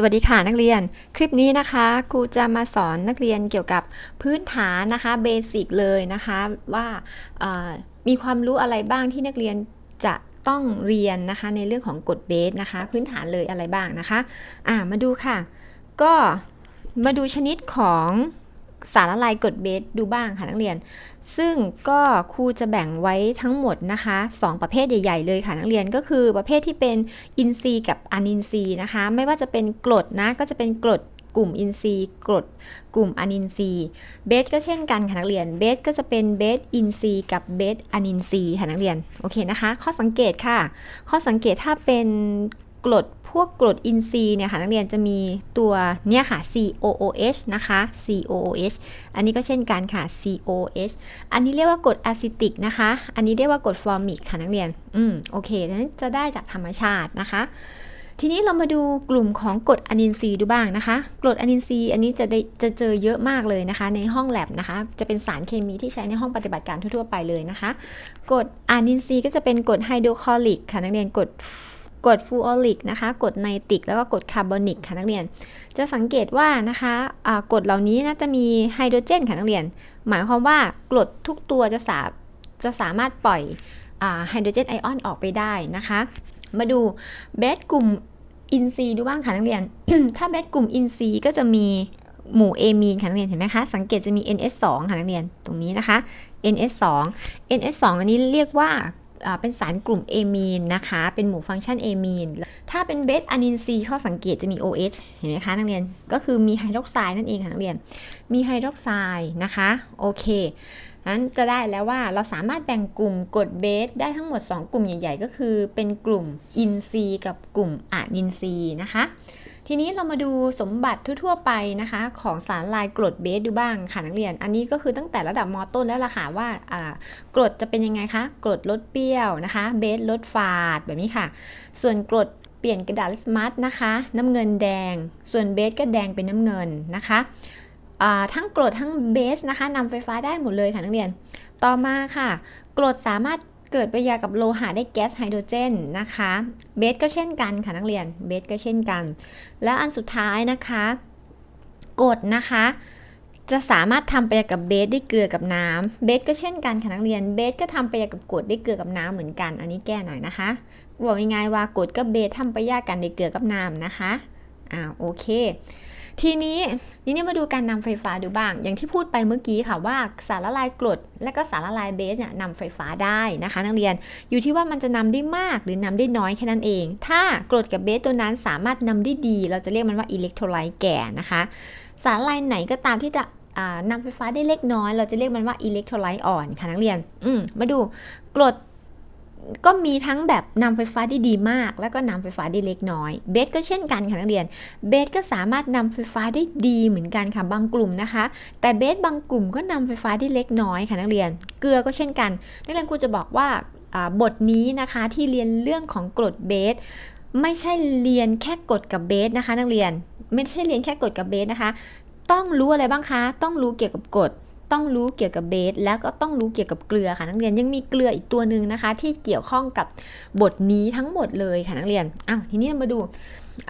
สวัสดีค่ะนักเรียน คลิปนี้นะคะครูจะมาสอนนักเรียนเกี่ยวกับพื้นฐานนะคะเบสิกเลยนะคะว่ามีความรู้อะไรบ้างที่นักเรียนจะต้องเรียนนะคะในเรื่องของกฎเบสนะคะ พื้นฐานเลยอะไรบ้างนะคะอ่ามาดูค่ะ ก็มาดูชนิดของสารละลายกรดเบสดูบ้างค่ะนักเรียน ซึ่งก็ครูจะแบ่งไว้ทั้งหมดนะคะ 2 ประเภทใหญ่ ๆ เลยค่ะนักเรียนก็คือประเภทที่เป็นอินทรีย์กับอนินทรีย์นะคะ ไม่ว่าจะเป็นกรดนะก็จะเป็นกรดกลุ่มอินทรีย์กรดกลุ่มอนินทรีย์เบสก็เช่นกันค่ะนักเรียนเบสก็จะเป็นเบสอินทรีย์กับเบสอนินทรีย์ค่ะนักเรียนโอเคนะคะ ข้อสังเกตค่ะ ข้อสังเกตถ้าเป็นกรด พวกกรดอินทรีย์เนี่ยค่ะนักเรียนจะมีตัวเนี่ยค่ะ COOH นะคะ COOH อันนี้ก็เช่นกันค่ะ COOH อันนี้เรียกว่ากรดอะซิติกนะคะ อันนี้เรียกว่ากรดฟอร์มิกค่ะนักเรียน อืมโอเคนั้นจะได้จากธรรมชาตินะคะ ทีนี้เรามาดูกลุ่มของกรดอะนินทรีย์ดูบ้างนะคะ กรดอะนินทรีย์อันนี้จะได้จะเจอเยอะมากเลยนะคะ ในห้องแลบนะคะ จะเป็นสารเคมีที่ใช้ในห้องปฏิบัติการทั่วๆไปเลยนะคะ กรดอะนินทรีย์ก็จะเป็นกรดไฮโดรคลอริกค่ะนักเรียนกรด กรดฟูออริกนะคะกรดไนตริกแล้วก็กรดคาร์บอนิกค่ะนักเรียน จะสังเกตว่านะคะะกรดเหล่านี้นะจะมีไฮโดรเจนค่ะนักเรียน หมายความว่ากรดทุกตัวจะสาจะสามารถปล่อยไฮโดรเจนไอออนออกไปได้นะคะ มาดูเบสกลุ่มอินทรีดูบ้างค่ะนักเรียน ถ้าเบสกลุ่มอินทรีก็จะมีหมู่เอมีนค่ะนักเรียนเห็นไหมคะสังเกตจะมี NS2 ค่ะนักเรียนตรงนี้นะคะ NS2 NS2 อันนี้เรียกว่า เป็นสารกลุ่มเอมีนนะคะ เป็นหมู่ฟังก์ชันเอมีน ถ้าเป็นเบสอะนินซีข้อสังเกตจะมี OH เห็นไหมคะนักเรียน ก็คือมีไฮดรอกไซด์นั่นเองค่ะนักเรียน มีไฮดรอกไซด์นะคะ โอเคนั้นจะได้แล้วว่าเราสามารถแบ่งกลุ่มกรดเบสได้ทั้งหมด 2 กลุ่มใหญ่ ๆ ก็คือเป็นกลุ่มอินซีกับกลุ่มอะนินซีนะคะ ทีนี้เรามาดูสมบัติทั่วๆไปนะคะ ของสารลายกรดเบสดูบ้างค่ะนักเรียน อันนี้ก็คือตั้งแต่ระดับมต้นแล้วล่ะค่ะว่ากรดจะเป็นยังไงคะกรดลดเปรี้ยวนะคะ เบสลดฝาดแบบนี้ค่ะ ส่วนกรดเปลี่ยนกระดาษสมาร์ทนะคะ น้ำเงินแดง ส่วนเบสก็แดงเป็นน้ำเงินนะคะทั้งกรดทั้งเบสนะคะนำไฟฟ้าได้หมดเลยค่ะนักเรียน ต่อมาค่ะ กรดสามารถ เกิดปฏิกิริยากับโลหะได้แก๊สไฮโดรเจนนะคะเบสก็เช่นกันค่ะนักเรียนเบสก็เช่นกัน แล้วอันสุดท้ายนะคะกรดนะคะจะสามารถทำปฏิกิริยากับเบสได้เกลือกับน้ำเบสก็เช่นกันค่ะนักเรียนเบสก็ทำปฏิกิริยากับกรดได้เกลือกับน้ำเหมือนกัน อันนี้แก้หน่อยนะคะบอกง่ายๆว่ากรดกับเบสทำปฏิกิริยากันได้เกลือกับน้ำนะคะอ่าโอเค ทีนี้นี่นี่มาดูการนำไฟฟ้าดูบ้าง อย่างที่พูดไปเมื่อกี้ค่ะว่าสารละลายกรด และก็สารละลายเบสเนี่ยนำไฟฟ้าได้นะคะ นักเรียนอยู่ที่ว่ามันจะนำได้มากหรือนำได้น้อยแค่นั้นเอง ถ้ากรดกับเบสตัวนั้นสามารถนำได้ดี เราจะเรียกมันว่าอิเล็กโทรไลต์แก่นะคะ สารละลายไหนก็ตามที่จะนำไฟฟ้าได้เล็กน้อย เราจะเรียกมันว่าอิเล็กโทรไลต์อ่อนค่ะนักเรียนอืมมาดูกรด ก็มีทั้งแบบนำไฟฟ้าได้ดีมาก แล้วก็นำไฟฟ้าได้เล็กน้อย เบสก็เช่นกันค่ะนักเรียน เบสก็สามารถนำไฟฟ้าได้ดีเหมือนกันค่ะบางกลุ่มนะคะ แต่เบสบางกลุ่มก็นำไฟฟ้าได้เล็กน้อยค่ะนักเรียน เกลือก็เช่นกัน นักเรียนครูจะบอกว่าบทนี้นะคะที่เรียนเรื่องของกรดเบสไม่ใช่เรียนแค่กรดกับเบสนะคะ นักเรียน ไม่ใช่เรียนแค่กรดกับเบสนะคะ ต้องรู้อะไรบ้างคะ ต้องรู้เกี่ยวกับกรด ต้องรู้เกี่ยวกับเบสแล้วก็ต้องรู้เกี่ยวกับเกลือค่ะนักเรียนยังมีเกลืออีกตัวหนึ่งนะคะ ที่เกี่ยวข้องกับบทนี้ทั้งหมดเลยค่ะนักเรียนอ้าวทีนี้เรามาดู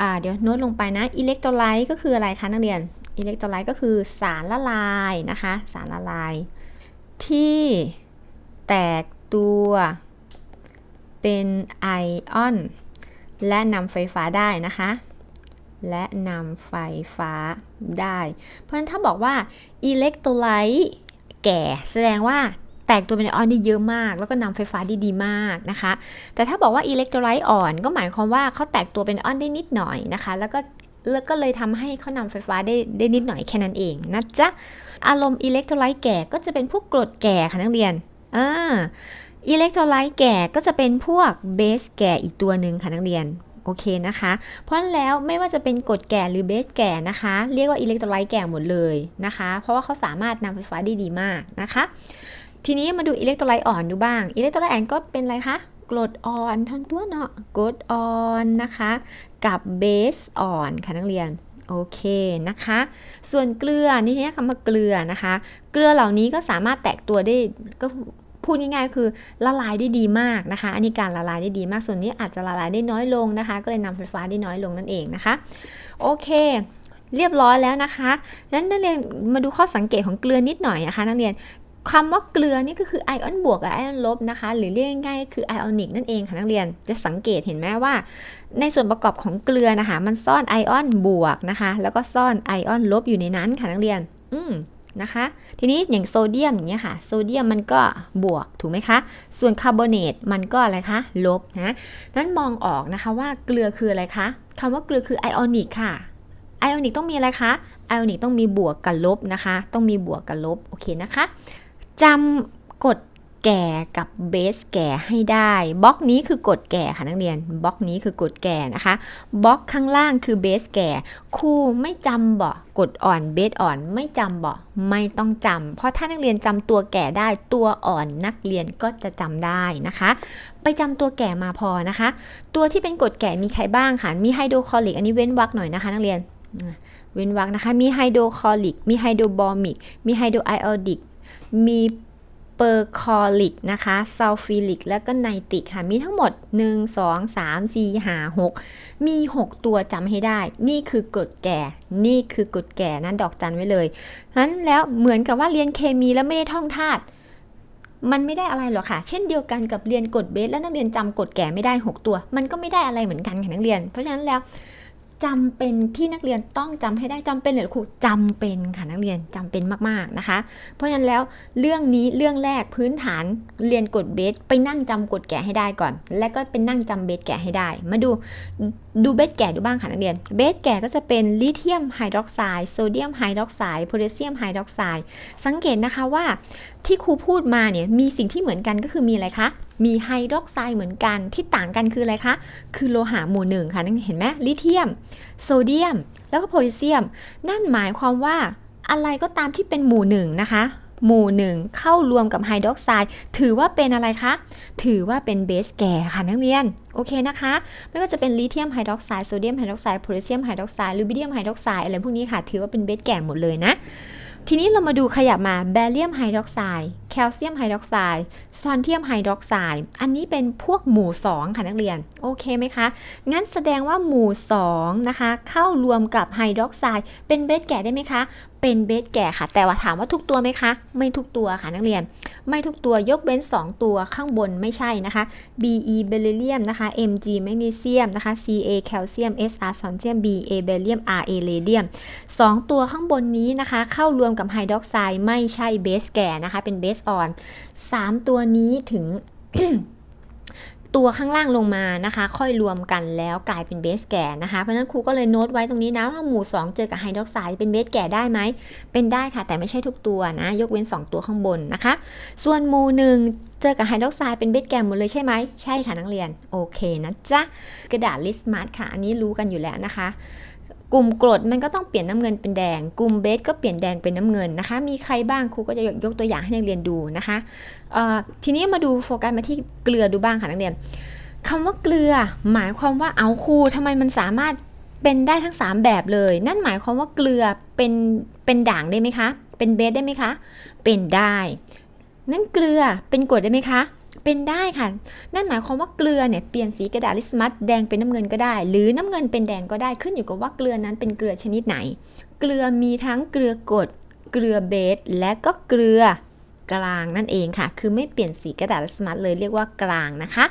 อ่าเดี๋ยวโน้ตลงไปนะอิเล็กโทรไลต์ก็คืออะไรคะนักเรียนอิเล็กโทรไลต์ก็คือสารละลายนะคะ สารละลาย ที่แตกตัวเป็นไอออน และนำไฟฟ้าได้นะคะ และนำไฟฟ้าได้ เพราะฉะนั้นถ้าบอกว่าอิเล็กโทรไลต์แก่แสดงว่าแตกตัวเป็นไอออนได้เยอะมาก แล้วก็นำไฟฟ้าได้ดีมากนะคะ แต่ถ้าบอกว่าอิเล็กโทรไลต์อ่อนก็หมายความว่าเขาแตกตัวเป็นไอออนได้นิดหน่อยนะคะ แล้วก็แล้วก็เลยทำให้เขานำไฟฟ้าได้ได้นิดหน่อยแค่นั้นเองนะจ๊ะ อารมณ์อิเล็กโทรไลต์แก่ก็จะเป็นพวกกรดแก่ค่ะนักเรียนอ่าอิเล็กโทรไลต์แก่ก็จะเป็นพวกเบสแก่อีกตัวหนึ่งค่ะนักเรียน โอเคนะคะ เพราะฉะนั้นแล้วไม่ว่าจะเป็นกรดแก่หรือเบสแก่นะคะ เรียกว่าอิเล็กโทรไลต์แก่หมดเลยนะคะ เพราะว่าเขาสามารถนำไฟฟ้าได้ดีมากนะคะ ทีนี้มาดูอิเล็กโทรไลต์อ่อนดูบ้าง อิเล็กโทรไลต์อ่อนก็เป็นอะไรคะกรดอ่อนทั้งตัวเนาะกรดอ่อนนะคะ กับเบสอ่อนค่ะนักเรียนโอเคนะคะ ส่วนเกลือนี่เนี่ยคำว่าเกลือนะคะ เกลือเหล่านี้ก็สามารถแตกตัวได้ก็ พูดง่ายๆ คือละลายได้ดีมากนะคะ อันนี้การละลายได้ดีมากส่วนนี้อาจจะละลายได้น้อยลงนะคะ ก็เลยนำไฟฟ้าได้น้อยลงนั่นเองนะคะ โอเคเรียบร้อยแล้วนะคะนั้นนักเรียนมาดูข้อสังเกตของเกลือนิดหน่อยนะคะ นักเรียนคำว่าเกลือนี่ก็คือไอออนบวกกับไอออนลบนะคะ หรือเรียกง่ายๆคือไอออนิกนั่นเองค่ะนักเรียนจะสังเกตเห็นไหมว่า ในส่วนประกอบของเกลือนะคะ มันซ่อนไอออนบวกนะคะ แล้วก็ซ่อนไอออนลบอยู่ในนั้นค่ะนักเรียน อืม นะคะ ทีนี้อย่างโซเดียมอย่างเงี้ยค่ะ โซเดียมมันก็บวกถูกไหมคะ ส่วนคาร์บอเนตมันก็อะไรคะ ลบนะนั้นมองออกนะคะว่าเกลือคืออะไรคะคำว่าเกลือคือไอออนิกค่ะ ไอออนิกต้องมีอะไรคะไอออนิกต้องมีบวกกับลบนะคะ ต้องมีบวกกับลบ โอเคนะคะจำกฎ แก่กับเบสแก่ให้ได้บล็อกนี้คือกฎแก่ค่ะนักเรียนบล็อกนี้คือกฎแก่นะคะบล็อกข้างล่างคือเบสแก่ครูไม่จำบ่กฎอ่อนเบสอ่อนไม่จำบ่ไม่ต้องจำเพราะถ้านักเรียนจำตัวแก่ได้ตัวอ่อนนักเรียนก็จะจำได้นะคะ ไปจำตัวแก่มาพอนะคะ ตัวที่เป็นกฎแก่มีใครบ้างค่ะมีไฮโดรคลอริกอันนี้เว้นวรรคหน่อยนะคะนักเรียนเว้นวรรคนะคะมีไฮโดรคลอริกมีไฮโดรบอมิกมีไฮโดรไอออดิกมี เปอร์คอลิกนะคะซัลฟิลิก แล้วก็ไนติกค่ะ มีทั้งหมด 1 2 3 4 5 6 มี 6 ตัวจำให้ได้ นี่คือกฎแก่ นี่คือกฎแก่นะดอกจันไว้เลยนั้นแล้วเหมือนกับว่าเรียนเคมีแล้วไม่ได้ท่องธาตุมันไม่ได้อะไรหรอกค่ะ เช่นเดียวกันกับเรียนกฎเบส แล้วนักเรียนจำกฎแก่ไม่ได้ 6 ตัว มันก็ไม่ได้อะไรเหมือนกันค่ะนักเรียน เพราะฉะนั้นแล้ว จำเป็นที่นักเรียนต้องจำให้ได้จำเป็นเลยครูจำเป็นค่ะนักเรียนจำเป็นมากๆนะคะ เพราะฉะนั้นแล้วเรื่องนี้เรื่องแรกพื้นฐานเรียนกฎเบสไปนั่งจำกฎแกะให้ได้ก่อน แล้วก็เป็นนั่งจำเบสแกะให้ได้ มาดู ดูเบสแก่ดูบ้างค่ะนักเรียน เบสแก่ก็จะเป็นลิเธียมไฮดรอกไซด์โซเดียมไฮดรอกไซด์โพแทสเซียมไฮดรอกไซด์สังเกตนะคะว่าที่ครูพูดมาเนี่ยมีสิ่งที่เหมือนกันก็คือมีอะไรคะ มีไฮดรอกไซด์เหมือนกันที่ต่างกันคืออะไรคะ คือโลหะหมู่หนึ่งค่ะนั่นเห็นไหมลิเธียม โซเดียม แล้วก็โพแทสเซียม นั่นหมายความว่าอะไรก็ตามที่เป็นหมู่หนึ่งนะคะ หมู่หนึ่งเข้ารวมกับไฮดรอกไซด์ถือว่าเป็นอะไรคะ ถือว่าเป็นเบสแก่ค่ะนักเรียน โอเคนะคะ ไม่ว่าจะเป็นลิเธียมไฮดรอกไซด์โซเดียมไฮดรอกไซด์โพแทสเซียมไฮดรอกไซด์ลูบิเดียมไฮดรอกไซด์อะไรพวกนี้ค่ะ ถือว่าเป็นเบสแก่หมดเลยนะ ทีนี้เรามาดูขยับมาแบเรียมไฮดรอกไซด์แคลเซียมไฮดรอกไซด์ซอนเทียมไฮดรอกไซด์อันนี้เป็นพวกหมู่ 2 ค่ะนักเรียน โอเคไหมคะ งั้นแสดงว่าหมู่ 2 นะคะ เข้ารวมกับไฮดรอกไซด์เป็นเบสแก่ได้ไหมคะ เป็นเบสแก่ค่ะ แต่ว่าถามว่าทุกตัวไหมคะ ไม่ทุกตัวค่ะนักเรียน ไม่ทุกตัวยกเว้น 2 ตัวข้างบนไม่ใช่นะคะ Be เบริเลียมนะคะ Mg แมกนีเซียมนะคะ Ca แคลเซียม Sr ซอนเทียม Ba เบริเลียม Ra เรเดียม2ตัวข้างบนนี้นะคะ เข้ารวมกับไฮดรอกไซด์ไม่ใช่เบสแก่นะคะ เป็นเบสออน3ตัวนี้ถึงตัวข้างล่างลงมานะคะ ค่อยรวมกันแล้วกลายเป็นเบสแก่นะคะ เพราะฉะนั้นครูก็เลยโน้ตไว้ตรงนี้นะว่าหมู่ 2 เจอกับไฮดรอกไซด์เป็นเบสแก่ได้ไหม เป็นได้ค่ะ แต่ไม่ใช่ทุกตัวนะ ยกเว้น 2 ตัวข้างบนนะคะ ส่วนหมู่หนึ่งเจอกับไฮดรอกไซด์เป็นเบสแก่หมดเลยใช่ไหม ใช่ค่ะนักเรียน โอเคนะจ๊ะ กระดาษลิสต์มาร์ค่ะ อันนี้รู้กันอยู่แล้วนะคะ กลุ่มกรดมันก็ต้องเปลี่ยนน้ำเงินเป็นแดง กลุ่มเบสก็เปลี่ยนแดงเป็นน้ำเงินนะคะ มีใครบ้างครูก็จะยกตัวอย่างให้นักเรียนดูนะคะ ทีนี้มาดูโฟกัสมาที่เกลือดูบ้างค่ะนักเรียนคำว่าเกลือหมายความว่าเอาครูทำไมมันสามารถเป็นได้ทั้ง 3 แบบเลย นั่นหมายความว่าเกลือเป็นเป็นด่างได้ไหมคะ เป็นเบสได้ไหมคะ เป็นได้ นั่นเกลือเป็นกรดได้ไหมคะ เป็นได้ค่ะ นั่นหมายความว่าเกลือเนี่ยเปลี่ยนสีกระดาษลิสมัสแดงเป็นน้ำเงินก็ได้ หรือน้ำเงินเป็นแดงก็ได้ขึ้นอยู่กับว่าเกลือนั้นเป็นเกลือชนิดไหน เกลือมีทั้งเกลือกรดเกลือเบสและก็เกลือกลางนั่นเองค่ะ คือไม่เปลี่ยนสีกระดาษลิสมัสเลยเรียกว่ากลางนะคะ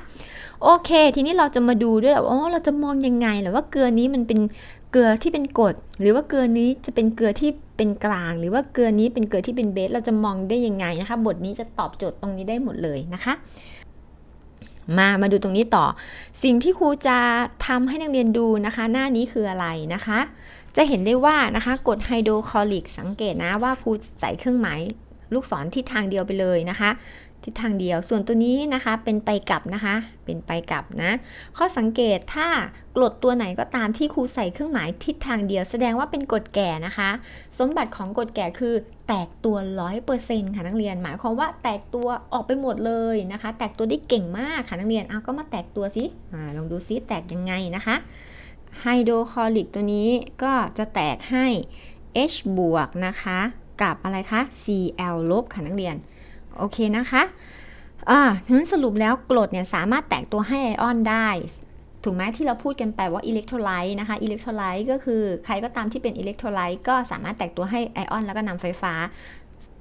โอเค ทีนี้เราจะมาดูด้วยว่าอ๋อเราจะมองยังไงหรือว่าเกลือนี้มันเป็นเกลือที่เป็นกรดหรือว่าเกลือนี้จะเป็นเกลือที่เป็นกลาง หรือว่าเกลือนี้เป็นเกลือที่เป็นเบสเราจะมองได้ยังไงนะคะ บทนี้จะตอบโจทย์ตรงนี้ได้หมดเลยนะคะมามาดูตรงนี้ต่อ สิ่งที่ครูจะทำให้นักเรียนดูนะคะ หน้านี้คืออะไรนะคะ จะเห็นได้ว่านะคะกดไฮโดรคลอริกสังเกตนะว่าครูใส่เครื่องหมายลูกศรทิศทางเดียวไปเลยนะคะ ทิศทางเดียว ส่วนตัวนี้นะคะเป็นไปกลับนะคะ เป็นไปกลับนะ ข้อสังเกตถ้ากรดตัวไหนก็ตามที่ครูใส่เครื่องหมายทิศทางเดียว แสดงว่าเป็นกรดแก่นะคะ สมบัติของกรดแก่คือแตกตัวร้อยเปอร์เซ็นต์ค่ะนักเรียน หมายความว่าแตกตัวออกไปหมดเลยนะคะ แตกตัวได้เก่งมากค่ะนักเรียนเอาก็มาแตกตัวสิอลองดูซิแตกยังไงนะคะไฮโดรคลอริกตัวนี้ก็จะแตกให้ H บวกนะคะ กับอะไรคะ Cl ลบค่ะนักเรียน โอเคนะคะอ่าฉะนั้นสรุปแล้วกรดเนี่ยสามารถแตกตัวให้ไอออนได้ถูกไหมที่เราพูดกันไปว่าอิเล็กโทรไลต์นะคะอิเล็กโทรไลต์ก็คือใครก็ตามที่เป็นอิเล็กโทรไลต์ก็สามารถแตกตัวให้ไอออนแล้วก็นำไฟฟ้า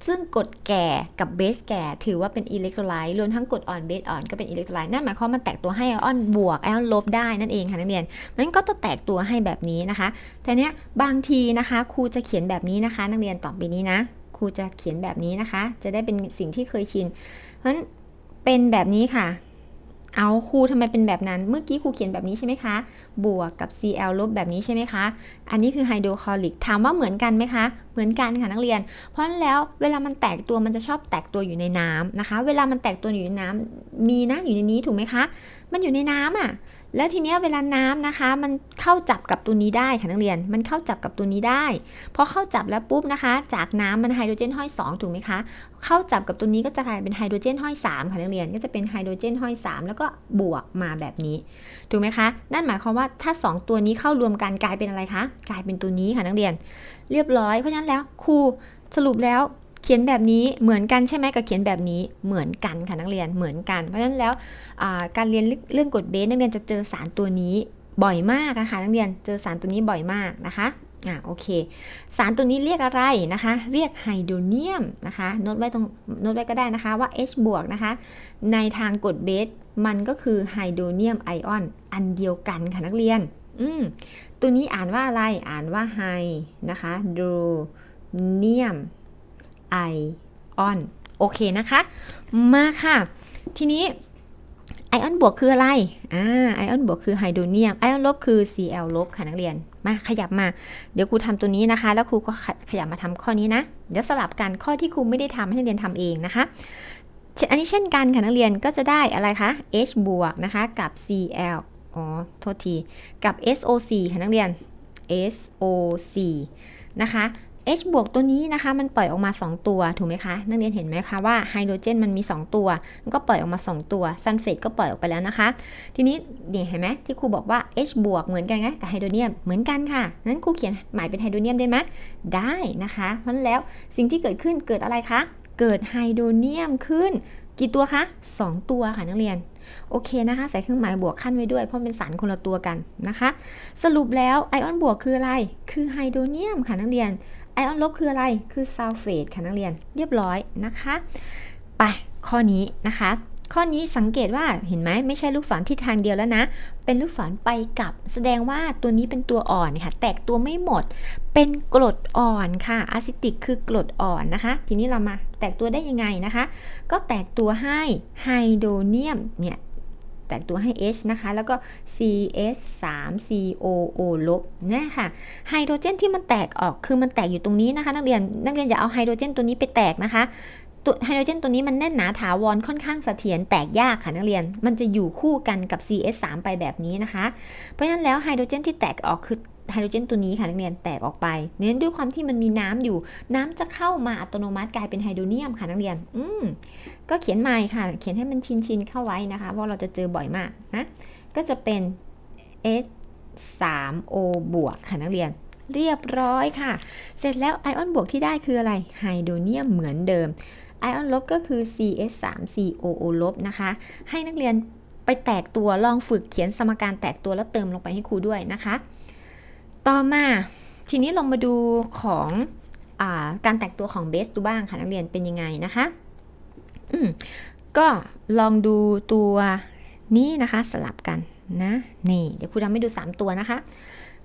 ซึ่งกรดแก่กับเบสแก่ถือว่าเป็นอิเล็กโทรไลต์รวมทั้งกรดอ่อนเบสอ่อนก็เป็นอิเล็กโทรไลต์นั่นหมายความว่ามันแตกตัวให้ไอออนบวกไอออนลบได้นั่นเองค่ะนักเรียนมันก็จะแตกตัวให้แบบนี้นะคะแต่เนี้ยบางทีนะคะครูจะเขียนแบบนี้นะคะ นักเรียนต่อไปนี้นะ ครูจะเขียนแบบนี้นะคะ จะได้เป็นสิ่งที่เคยชิน เพราะฉะนั้นเป็นแบบนี้ค่ะ เอาครูทำไมเป็นแบบนั้น เมื่อกี้ครูเขียนแบบนี้ใช่ไหมคะ บวกกับ Cl ลบแบบนี้ใช่ไหมคะ อันนี้คือไฮโดรคลอริก ถามว่าเหมือนกันไหมคะ เหมือนกันค่ะนักเรียน เพราะฉะนั้นแล้วเวลามันแตกตัวมันจะชอบแตกตัวอยู่ในน้ำนะคะ เวลามันแตกตัวอยู่ในน้ำมีนะอยู่ในนี้ถูกไหมคะ มันอยู่ในน้ำอะ แล้วทีเนี้ยเวลาน้ำนะคะ มันเข้าจับกับตัวนี้ได้ค่ะนักเรียน มันเข้าจับกับตัวนี้ได้พอเข้าจับแล้วปุ๊บนะคะ จากน้ำมันไฮโดรเจนห้อย2ถูกไหมคะ เข้าจับกับตัวนี้ก็จะกลายเป็นไฮโดรเจนห้อย3ค่ะนักเรียน ก็จะเป็นไฮโดรเจนห้อย3แล้วก็บวกมาแบบนี้ถูกไหมคะ นั่นหมายความว่าถ้า 2 ตัวนี้เข้ารวมกันกลายเป็นอะไรคะ กลายเป็นตัวนี้ค่ะนักเรียน เรียบร้อย เพราะฉะนั้นแล้วครูสรุปแล้ว เขียนแบบนี้เหมือนกันใช่ไหมกับเขียนแบบนี้เหมือนกันค่ะนักเรียนเหมือนกัน เพราะฉะนั้นแล้วการเรียนเรื่องกฎเบสนักเรียนจะเจอสารตัวนี้บ่อยมากนะคะนักเรียนเจอสารตัวนี้บ่อยมากนะคะอ่าโอเค สารตัวนี้เรียกอะไรนะคะ เรียกไฮโดรเนียมนะคะโน้ตไว้ตรงโน้ตไว้ก็ได้นะคะว่า H บวกนะคะ ในทางกฎเบสมันก็คือไฮโดรเนียมไอออนอันเดียวกันค่ะนักเรียนอืมตัวนี้อ่านว่าอะไรอ่านว่าไฮนะคะโดรเนียม ไอออนโอเคนะคะ มาค่ะ ทีนี้ไอออนบวกคืออะไร อ่า ไอออนบวกคือไฮโดรเนียม ไอออนลบคือ Cl ลบค่ะนักเรียน มาขยับมา เดี๋ยวครูทำตัวนี้นะคะ แล้วครูก็ขยับมาทำข้อนี้นะ เดี๋ยวสลับกัน ข้อที่ครูไม่ได้ทำให้นักเรียนทำเองนะคะ อันนี้เช่นกันค่ะนักเรียน ก็จะได้อะไรคะ H บวกนะคะกับ Cl อ๋อ โทษที กับ SO4 ค่ะนักเรียน SO4 นะคะ H บวกตัวนี้นะคะมันปล่อยออกมา 2 ตัวถูกไหมคะนักเรียนเห็นไหมคะว่าไฮโดรเจนมันมี 2 ตัว มันก็ปล่อยออกมา 2 ตัวซัลเฟตก็ปล่อยออกไปแล้วนะคะ ทีนี้เนี่ยเห็นไหมที่ครูบอกว่า H บวกเหมือนกันไงกับไฮโดรเนียมเหมือนกันค่ะนั้นครูเขียนหมายเป็นไฮโดรเนียมได้ไหมได้นะคะเพราะแล้วสิ่งที่เกิดขึ้นเกิดอะไรคะเกิดไฮโดรเนียมขึ้นกี่ตัวคะ 2 ตัวค่ะนักเรียน โอเคนะคะ ใส่เครื่องหมายบวกขั้นไว้ด้วย เพราะเป็นสารคนละตัวกันนะคะ สรุปแล้วไอออนบวกคืออะไร คือไฮโดรเนียมค่ะนักเรียน ไอออนลบคืออะไร คือซัลเฟตค่ะนักเรียน เรียบร้อยนะคะ ไปข้อนี้นะคะ ข้อนี้สังเกตว่าเห็นไหมไม่ใช่ลูกศรทิศทางเดียวแล้วนะ เป็นลูกศรไปกลับ แสดงว่าตัวนี้เป็นตัวอ่อนค่ะ แตกตัวไม่หมด เป็นกรดอ่อนค่ะอะซิติกคือกรดอ่อนนะคะ ทีนี้เรามาแตกตัวได้ยังไงนะคะ ก็แตกตัวให้ไฮโดรเนียมเนี่ย แต่งตัวให้ H นะคะ แล้วก็ CS 3 COO ลบนี่ค่ะไฮโดรเจนที่มันแตกออกคือมันแตกอยู่ตรงนี้นะคะ นักเรียนนักเรียนอย่าเอาไฮโดรเจนตัวนี้ไปแตกนะคะ ตัวไฮโดรเจนตัวนี้มันแน่นหนาถาวรค่อนข้างเสถียรแตกยากค่ะนักเรียน มันจะอยู่คู่กันกับ CS 3 ไปแบบนี้นะคะ เพราะฉะนั้นแล้วไฮโดรเจนที่แตกออกคือไฮโดรเจนตัวนี้ค่ะนักเรียนแตกออกไป เน้นด้วยความที่มันมีน้ำอยู่ น้ำจะเข้ามาอัตโนมัติกลายเป็นไฮโดรเนียมค่ะนักเรียน อืมก็เขียนใหม่ค่ะ เขียนให้มันชินชินๆเข้าไว้นะคะเพราะเราจะเจอบ่อยมากนะ ก็จะเป็น S 3 O บวกค่ะนักเรียน เรียบร้อยค่ะ เสร็จแล้วไอออนบวกที่ได้คืออะไรไฮโดรเนียมเหมือนเดิม ไอออนลบก็คือ CS 3 COO ลบนะคะ ให้นักเรียนไปแตกตัวลองฝึกเขียนสมการแตกตัวแล้วเติมลงไปให้ครูด้วยนะคะ ต่อมาทีนี้ลองมาดูของอาการแตกตัวของเบสดูบ้างค่ะนักเรียนเป็นยังไงนะคะอืมก็ลองดูตัวนี้นะคะสลับกันนะนี่เดี๋ยวครูทำให้ดู 3 ตัวนะคะ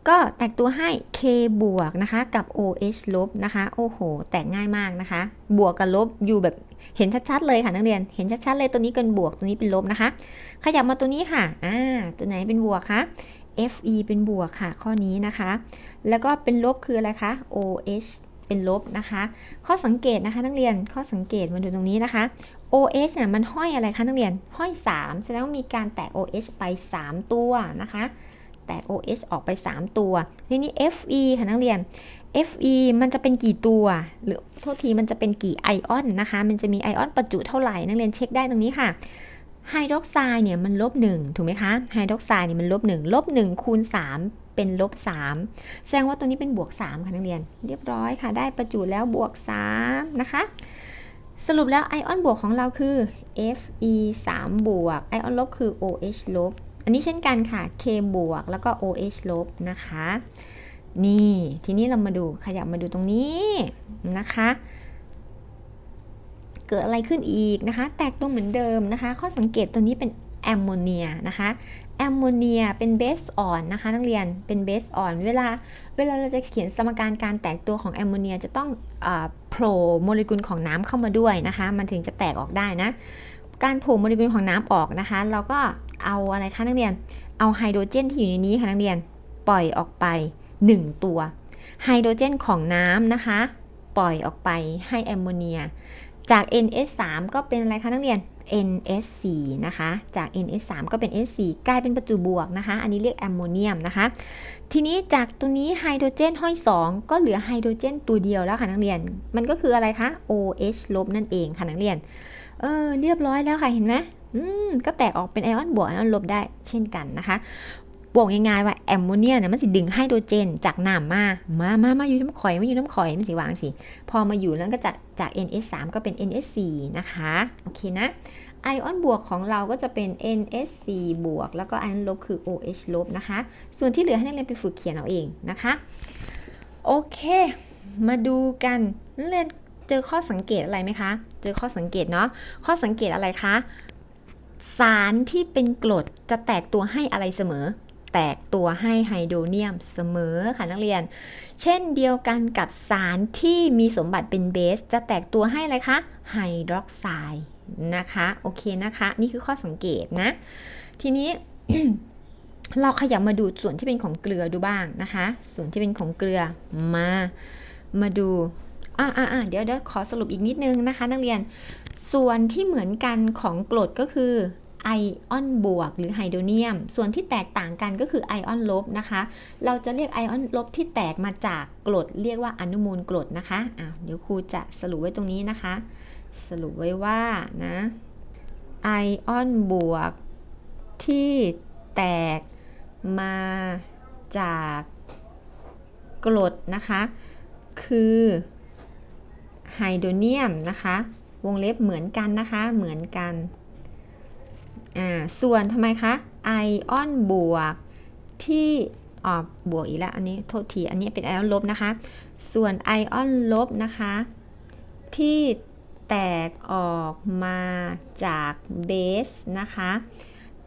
ก็แตกตัวให้ K บวกนะคะ กับ OH ลบนะคะ โอ้โห แตกง่ายมากนะคะ บวกกับลบอยู่แบบเห็นชัดๆเลยค่ะนักเรียน เห็นชัดๆเลยตัวนี้เป็นบวกตัวนี้เป็นลบนะคะ ขยับมาตัวนี้ค่ะ อ่า ตัวไหนเป็นบวกคะ Fe เป็นบวกค่ะ ข้อนี้นะคะ แล้วก็เป็นลบคืออะไรคะ OH เป็นลบนะคะ ข้อสังเกตนะคะ นักเรียน ข้อสังเกตมาดูตรงนี้นะคะ OH เนี่ยมันห้อยอะไรคะนักเรียน ห้อย 3 แสดงว่ามีการแตก OH ไป 3 ตัวนะคะ ตก OH ออกไป 3 ตัว ทีนี้ Fe ค่ะนักเรียน Fe มันจะเป็นกี่ตัว หรือโทษทีมันจะเป็นกี่ไอออนนะคะ มันจะมีไอออนประจุเท่าไหร่นักเรียนเช็คได้ตรงนี้ค่ะไฮดรอกไซด์เนี่ยมันลบ1ถูกไหมคะไฮดรอกไซด์เนี่ยมันลบ1ลบ1คูณ3เป็นลบ3แสดงว่าตัวนี้เป็นบวก3ค่ะนักเรียน เรียบร้อยค่ะ ได้ประจุแล้วบวก3นะคะ สรุปแล้วไอออนบวกของเราคือ Fe 3 บวก ไอออนลบคือ OH ลบ อันนี้เช่นกันค่ะ K บวกแล้วก็ OH ลบนะคะ นี่ ทีนี้เรามาดูขยับมาดูตรงนี้นะคะ เกิดอะไรขึ้นอีกนะคะ แตกตัวเหมือนเดิมนะคะ ข้อสังเกตตัวนี้เป็นแอมโมเนียนะคะแอมโมเนียเป็นเบสอ่อนนะคะ นักเรียนเป็นเบสอ่อนเวลาเวลาเราจะเขียนสมการการแตกตัวของแอมโมเนียจะต้องอโผล่โมเลกุลของน้ำเข้ามาด้วยนะคะ มันถึงจะแตกออกได้นะ การโผล่โมเลกุลของน้ำออกนะคะ เราก็ เอาอะไรคะนักเรียน เอาไฮโดรเจนที่อยู่ในนี้ค่ะนักเรียน ปล่อยออกไป 1 ตัว ไฮโดรเจนของน้ำนะคะ ปล่อยออกไปให้แอมโมเนีย จาก NS3 ก็เป็นอะไรคะนักเรียน NS4 นะคะ จาก NS3 ก็เป็น S4 กลายเป็นประจุบวกนะคะ อันนี้เรียกแอมโมเนียมนะคะ ทีนี้จากตัวนี้ไฮโดรเจนห้อย 2 ก็เหลือไฮโดรเจนตัวเดียวแล้วค่ะนักเรียน มันก็คืออะไรคะ OH ลบนั่นเองค่ะนักเรียน เออเรียบร้อยแล้วค่ะเห็นไหม ก็แตกออกเป็นไอออนบวกไอออนลบได้เช่นกันนะคะบอกง่ายๆว่าแอมโมเนียเนี่ยมันสิดึงไฮโดรเจนจากน้ำมา มา มา มาอยู่น้ำข่อยมาอยู่น้ำข่อยมันสิวางสิ พอมาอยู่แล้วก็จากจาก NS3 ก็เป็น NS4 นะคะ โอเคนะ ไอออนบวกของเราก็จะเป็น NSC บวก แล้วก็ไอออนลบคือ OH ลบนะคะ ส่วนที่เหลือให้นักเรียนไปฝึกเขียนเอาเองนะคะ โอเค มาดูกันนักเรียนเจอข้อสังเกตอะไรไหมคะ เจอข้อสังเกตเนาะ ข้อสังเกตอะไรคะ สารที่เป็นกรดจะแตกตัวให้อะไรเสมอ แตกตัวให้ไฮโดรเนียมเสมอค่ะนักเรียน เช่นเดียวกันกับสารที่มีสมบัติเป็นเบส จะแตกตัวให้อะไรคะไฮดรอกไซด์นะคะโอเคนะคะ นี่คือข้อสังเกตนะ ทีนี้เราขยับมาดูส่วนที่เป็นของเกลือดูบ้างนะคะ ส่วนที่เป็นของเกลือมา มาดูอ่าอ่าอ่าเดี๋ยวเดี๋ยวขอสรุปอีกนิดนึงนะคะ นักเรียน ส่วนที่เหมือนกันของกรดก็คือ ไอออนบวก หรือไฮโดรเนียม ส่วนที่แตกต่างกันก็คือไอออนลบนะคะ เราจะเรียกไอออนลบที่แตกมาจากกรดเรียกว่าอนุมูลกรดนะคะอ่าเดี๋ยวครูจะสรุปไว้ตรงนี้นะคะ สรุปไว้ว่านะไอออนบวกที่แตกมาจากกรดนะคะ คือไฮโดรเนียมนะคะ วงเล็บเหมือนกันนะคะ เหมือนกัน อ่าส่วนทำไมคะไอออนบวกที่อ๋อบวกอีกแล้วอันนี้โทษทีอันนี้เป็นไอออนลบนะคะ ส่วนไอออนลบนะคะ ที่แตกออกมาจากเบสนะคะ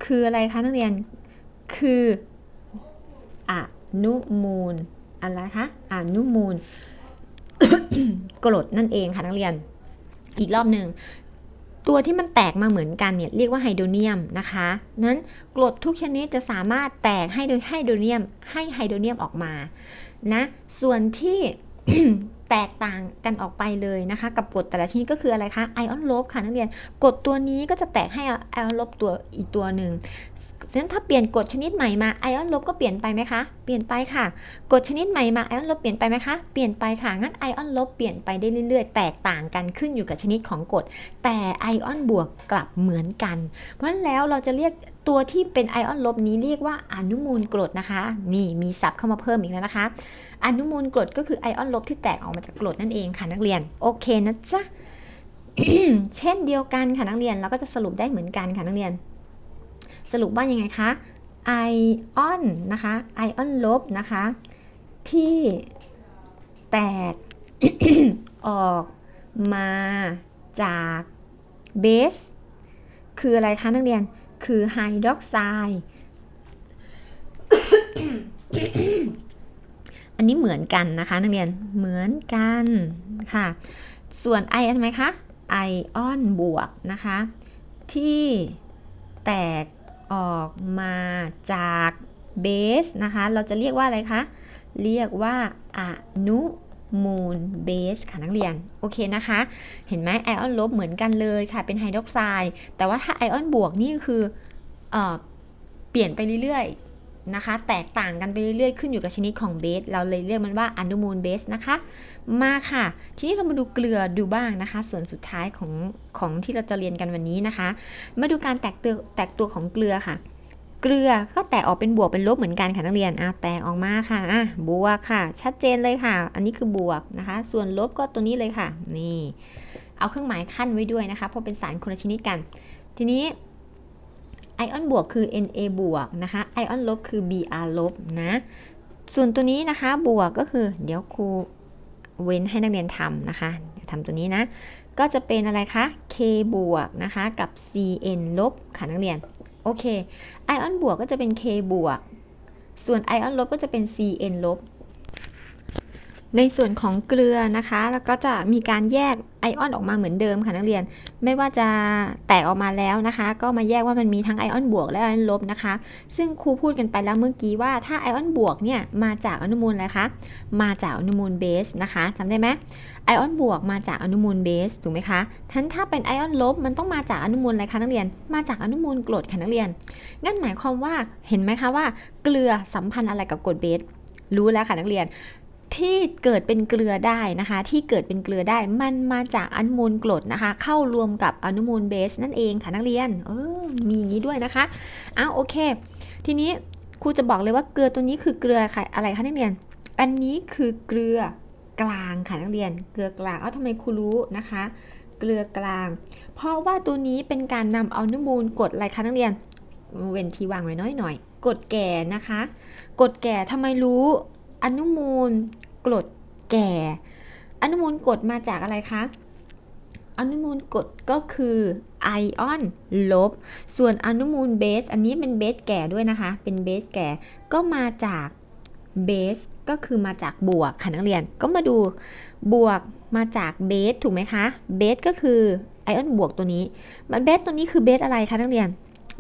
คืออะไรคะนักเรียนคืออนุมูลอะไรคะอนุมูลกรดนั่นเองค่ะนักเรียน อีกรอบหนึ่ง ตัวที่มันแตกมาเหมือนกันเนี่ยเรียกว่าไฮโดรเนียมนะคะนั้นกรดทุกชนิดจะสามารถแตกให้โดยไฮโดรเนียมให้ไฮโดรเนียมออกมานะส่วนที่แตกต่างกันออกไปเลยนะคะ กับกรดแต่ละชนิดก็คืออะไรคะไอออนลบค่ะนักเรียนกรดตัวนี้ก็จะแตกให้ไอออนลบตัวอีกตัวหนึ่ง ฉะนั้นถ้าเปลี่ยนกรดชนิดใหม่มาไอออนลบก็เปลี่ยนไปไหมคะ เปลี่ยนไปค่ะกรดชนิดใหม่มาไอออนลบเปลี่ยนไปไหมคะ เปลี่ยนไปค่ะ งั้นไอออนลบเปลี่ยนไปได้เรื่อยๆ แตกต่างกันขึ้นอยู่กับชนิดของกรดแต่ไอออนบวกกลับเหมือนกัน เพราะฉะนั้นแล้วเราจะเรียกตัวที่เป็นไอออนลบนี้เรียกว่าอนุมูลกรดนะคะ นี่มีศัพท์เข้ามาเพิ่มอีกแล้วนะคะ อนุมูลกรดก็คือไอออนลบที่แตกออกมาจากกรดนั่นเองค่ะนักเรียน โอเคนะจ๊ะ เช่นเดียวกันค่ะนักเรียน เราก็จะสรุปได้เหมือนกันค่ะนักเรียน สรุปว่ายังไงคะไอออนนะคะไอออนลบนะคะที่แตก ออกมาจากเบสคืออะไรคะนักเรียนคือไฮดรอกไซด์อันนี้เหมือนกันนะคะนักเรียนเหมือนกันค่ะ ส่วนไออันไหมคะไอออนบวกนะคะ ที่แตก ออกมาจากเบสนะคะ เราจะเรียกว่าอะไรคะ เรียกว่าอนุมูลเบสค่ะนักเรียน โอเคนะคะ เห็นไหมไอออนลบเหมือนกันเลยค่ะ เป็นไฮดรอกไซด์แต่ว่าถ้าไอออนบวกนี่คือเออเปลี่ยนไปเรื่อยๆ นะคะ แตกต่างกันไปเรื่อยๆ ขึ้นอยู่กับชนิดของเบส เราเลยเรียกมันว่าอนุมูลเบสนะคะ มาค่ะ ทีนี้เรามาดูเกลือดูบ้างนะคะ ส่วนสุดท้ายของของที่เราจะเรียนกันวันนี้นะคะ มาดูการแตกตัวแตกตัวของเกลือค่ะ เกลือก็แตกออกเป็นบวกเป็นลบเหมือนกันค่ะนักเรียนอะแตกออกมาค่ะอะบวกค่ะ ชัดเจนเลยค่ะ อันนี้คือบวกนะคะ ส่วนลบก็ตัวนี้เลยค่ะ นี่ เอาเครื่องหมายขั้นไว้ด้วยนะคะ เพราะเป็นสารคนละชนิดกัน ทีนี้ ไอออนบวกคือ Na บวกนะคะ ไอออนลบคือ Br ลบนะ ส่วนตัวนี้นะคะบวกก็คือเดี๋ยวครูเว้นให้นักเรียนทำนะคะทำตัวนี้นะ ก็จะเป็นอะไรคะ K บวกนะคะกับ Cn ลบค่ะนักเรียน โอเค ไอออนบวกก็จะเป็น K บวก ส่วนไอออนลบก็จะเป็น Cn ลบ ในส่วนของเกลือนะคะ แล้วก็จะมีการแยกไอออนออกมาเหมือนเดิมค่ะนักเรียน ไม่ว่าจะแตกออกมาแล้วนะคะ ก็มาแยกว่ามันมีทั้งไอออนบวกและไอออนลบนะคะ ซึ่งครูพูดกันไปแล้วเมื่อกี้ว่าถ้าไอออนบวกเนี่ยมาจากอนุมูลอะไรคะ มาจากอนุมูลเบสนะคะจำได้ไหมไอออนบวกมาจากอนุมูลเบสถูกไหมคะทั้นถ้าเป็นไอออนลบมันต้องมาจากอนุมูลอะไรคะนักเรียน มาจากอนุมูลกรดค่ะนักเรียน งั้นหมายความว่าเห็นไหมคะว่า เกลือสัมพันธ์อะไรกับกรดเบส รู้แล้วค่ะนักเรียน ที่เกิดเป็นเกลือได้นะคะ ที่เกิดเป็นเกลือได้มันมาจากอนุมูลกรดนะคะ เข้ารวมกับอนุมูลเบสนั่นเองค่ะนักเรียนเออมีอย่างนี้ด้วยนะคะอ้าวโอเค ทีนี้ครูจะบอกเลยว่าเกลือตัวนี้คือเกลือค่ะอะไรคะนักเรียน อันนี้คือเกลือกลางค่ะนักเรียน เกลือกลางเอ้าทำไมครูรู้นะคะ เกลือกลาง เพราะว่าตัวนี้เป็นการนำเอาอนุมูลกรดอะไรคะนักเรียนเว้นที่วางไว้น้อยหน่อยกรดแก่นะคะกรดแก่ทำไมรู้ อนุมูลกรดแก่ อนุมูลกรดมาจากอะไรคะอนุมูลกรดก็คือไอออนลบ ส่วนอนุมูลเบส อันนี้เป็นเบสแก่ด้วยนะคะ เป็นเบสแก่ก็มาจากเบสก็คือมาจากบวกค่ะนักเรียนก็มาดูบวกมาจากเบสถูกไหมคะเบสก็คือไอออนบวกตัวนี้มันเบสตัวนี้คือเบสอะไรคะนักเรียน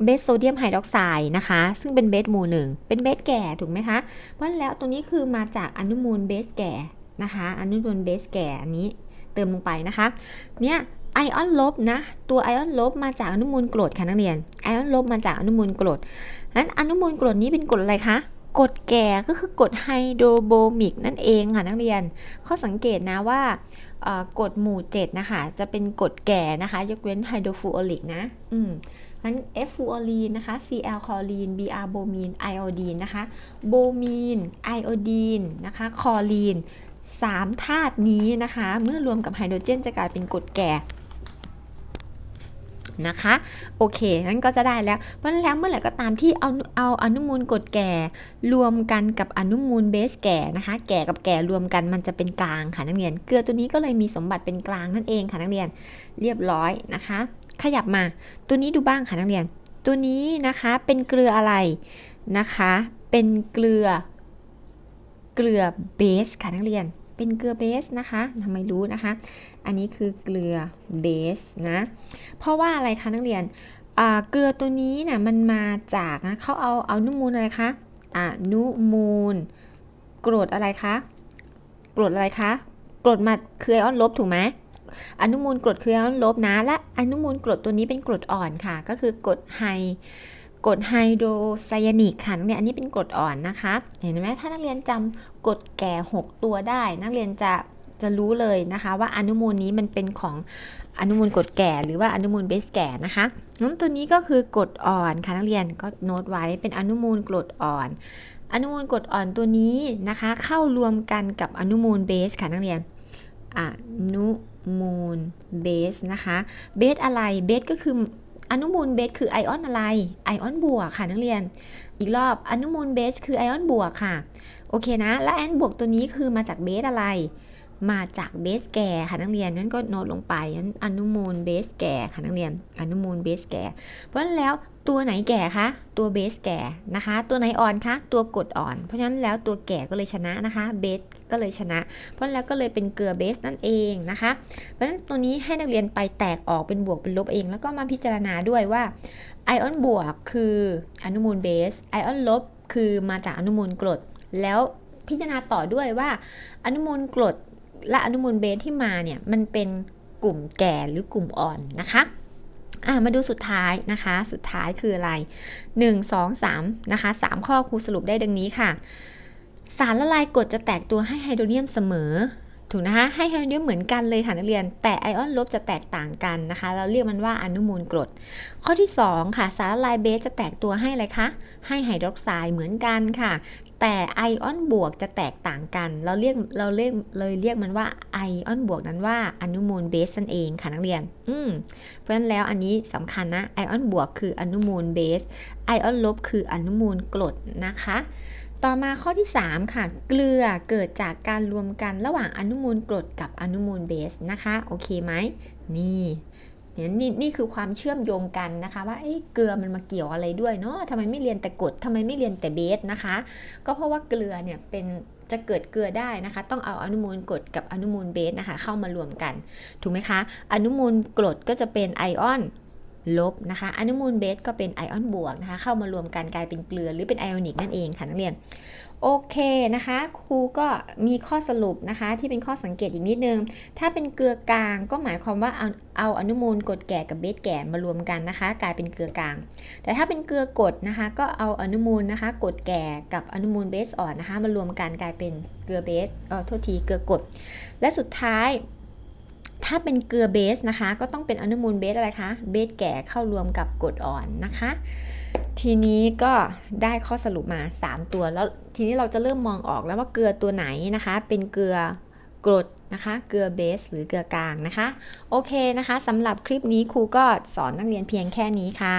เบสโซเดียมไฮดรอกไซด์นะคะ ซึ่งเป็นเบสหมู่หนึ่งเป็นเบสแก่ถูกไหมคะ เพราะแล้วตัวนี้คือมาจากอนุมูลเบสแก่นะคะ อนุมูลเบสแก่อันนี้เติมลงไปนะคะ เนี่ยไอออนลบนะ ตัวไอออนลบมาจากอนุมูลกรดค่ะนักเรียน ไอออนลบมาจากอนุมูลกรดนั้นอนุมูลกรดนี้เป็นกรดอะไรคะกรดแก่ก็คือกรดไฮโดรโบมิกนั่นเองค่ะนักเรียน ข้อสังเกตนะว่ากรดหมู่ 7 นะคะ จะเป็นกรดแก่นะคะ ยกเว้นไฮโดรฟูออริกนะ อืม นั้น F ฟูออรีนนะคะ Cl คอลีน Br โบมีนไอโอดีนนะคะ โบมีนไอโอดีนนะคะ คอลีนสามธาตุนี้นะคะ เมื่อรวมกับไฮโดรเจนจะกลายเป็นกรดแก่นะคะโอเคนั้นก็จะได้แล้ว เพราะแล้วเมื่อไหร่ก็ตามที่เอาเอาอนุมูลกรดแก่ รวมกันกับอนุมูลเบสแก่นะคะ แก่กับแก่รวมกันมันจะเป็นกลางค่ะนักเรียน เกลือตัวนี้ก็เลยมีสมบัติเป็นกลางนั่นเองค่ะนักเรียนเรียบร้อยนะคะ ขยับมา ตัวนี้ดูบ้างค่ะนักเรียน ตัวนี้นะคะเป็นเกลืออะไรนะคะ เป็นเกลือ เกลือเบสค่ะนักเรียน เป็นเกลือเบสนะคะทำไมรู้นะคะ อันนี้คือเกลือเบสนะ เพราะว่าอะไรคะนักเรียนเกลือตัวนี้นะ่ะมันมาจากนะเขาเอาเอานุมูลอะไรคะอนุมูลกรดอะไรคะกรดอะไรคะกรดมาคือไอออนลบถูกไหม อนุมูลกรดคือไอออนลบนะ และอนุมูลกรดตัวนี้เป็นกรดอ่อนค่ะ ก็คือกรดไฮกรดไฮโดรไซยานิกค่ะเนี่ยอันนี้เป็นกรดอ่อนนะคะ เห็นไหมถ้านักเรียนจำกรดแก่ 6 ตัวได้ นักเรียนจะจะรู้เลยนะคะ ว่าอนุมูลนี้มันเป็นของอนุมูลกรดแก่หรือว่าอนุมูลเบสแก่นะคะนั้นตัวนี้ก็คือกรดอ่อนค่ะนักเรียนก็โน้ตไว้เป็นอนุมูลกรดอ่อน อนุมูลกรดอ่อนตัวนี้นะคะ เข้ารวมกันกับอนุมูลเบสค่ะนักเรียนอนุ มูลเบสนะคะเบสอะไรเบสก็คืออนุมูลเบสคือไอออนอะไรไอออนบวกค่ะนักเรียน อีกรอบอนุมูลเบสคือไอออนบวกค่ะ โอเคนะ และไอออนบวกตัวนี้คือมาจากเบสอะไร มาจากเบสแก่ค่ะนักเรียนนั้นก็โน้ตลงไปนั้นอนุมูลเบสแก่ค่ะนักเรียน อนุมูลเบสแก่เพราะฉะนั้นแล้ว ตัวไหนแก่คะ ตัวเบสแก่นะคะ ตัวไหนอ่อนคะ ตัวกดอ่อน เพราะฉะนั้นแล้วตัวแก่ก็เลยชนะนะคะ เบสก็เลยชนะ เพราะแล้วก็เลยเป็นเกลือเบสนั่นเองนะคะ เพราะฉะนั้นตัวนี้ให้นักเรียนไปแตกออกเป็นบวกเป็นลบเอง แล้วก็มาพิจารณาด้วยว่าไอออนบวกคืออนุมูลเบส ไอออนลบคือมาจากอนุมูลกรด แล้วพิจารณาต่อด้วยว่า อนุมูลกรดและอนุมูลเบสที่มาเนี่ยมันเป็นกลุ่มแก่หรือกลุ่มอ่อนนะคะ มาดูสุดท้ายนะคะ สุดท้ายคืออะไร 1 2 3นะคะ3ข้อครูสรุปได้ดังนี้ค่ะ สารละลายกรดจะแตกตัวให้ไฮโดรเนียมเสมอ ถูกนะคะให้ไฮโดรเนียมเหมือนกันเลยค่ะนักเรียน แต่ไอออนลบจะแตกต่างกันนะคะเราเรียกมันว่าอนุมูลกรด ข้อที่ 2 ค่ะสารละลายเบสจะแตกตัวให้อะไรคะให้ไฮดรอกไซด์เหมือนกันค่ะ แต่ไอออนบวกจะแตกต่างกัน เราเรียกเราเรียกเลยเรียกมันว่าไอออนบวกนั้นว่าอนุมูลเบสนั่นเองค่ะนักเรียน อืมเพราะฉะนั้นแล้วอันนี้สำคัญนะไอออนบวกคืออนุมูลเบสไอออนลบคืออนุมูลกรดนะคะ ต่อมาข้อที่ 3 ค่ะ เกลือเกิดจากการรวมกันระหว่างอนุมูลกรดกับอนุมูลเบสนะคะ โอเคไหมนี่เนี่ยนี่นี่คือความเชื่อมโยงกันนะคะ ว่าเอ๊ะเกลือมันมาเกี่ยวอะไรด้วยเนาะทำไมไม่เรียนแต่กรดทำไมไม่เรียนแต่เบสนะคะ ก็เพราะว่าเกลือเนี่ยเป็นจะเกิดเกลือได้นะคะ ต้องเอาอนุมูลกรดกับอนุมูลเบสนะคะ เข้ามารวมกัน ถูกไหมคะ อนุมูลกรดก็จะเป็นไอออน ลบนะคะอนุมูลเบสก็เป็นไอออนบวกนะคะเข้ามารวมกันกลายเป็นเกลือหรือเป็นไอออนิกนั่นเองค่ะนักเรียนโอเคนะคะครูก็มีข้อสรุปนะคะที่เป็นข้อสังเกตอีกนิดนึง ถ้าเป็นเกลือกลางก็หมายความว่าเอาเอาอนุมูลกรดแก่กับเบสแก่มารวมกันนะคะ กลายเป็นเกลือกลาง แต่ถ้าเป็นเกลือกรดนะคะก็เอาอนุมูลนะคะกรดแก่กับอนุมูลเบสอ่อนนะคะมารวมกันกลายเป็นเกลือเบสเออโทษทีเกลือกรดและสุดท้าย ถ้าเป็นเกลือเบสนะคะ ก็ต้องเป็นอนุมูลเบสอะไรคะ เบสแก่เข้ารวมกับกรดอ่อนนะคะ ทีนี้ก็ได้ข้อสรุปมา 3 ตัว แล้วทีนี้เราจะเริ่มมองออกแล้วว่าเกลือตัวไหนนะคะ เป็นเกลือกรดนะคะ เกลือเบส หรือเกลือกลางนะคะ โอเคนะคะสำหรับคลิปนี้ครูก็สอนนักเรียนเพียงแค่นี้ค่ะ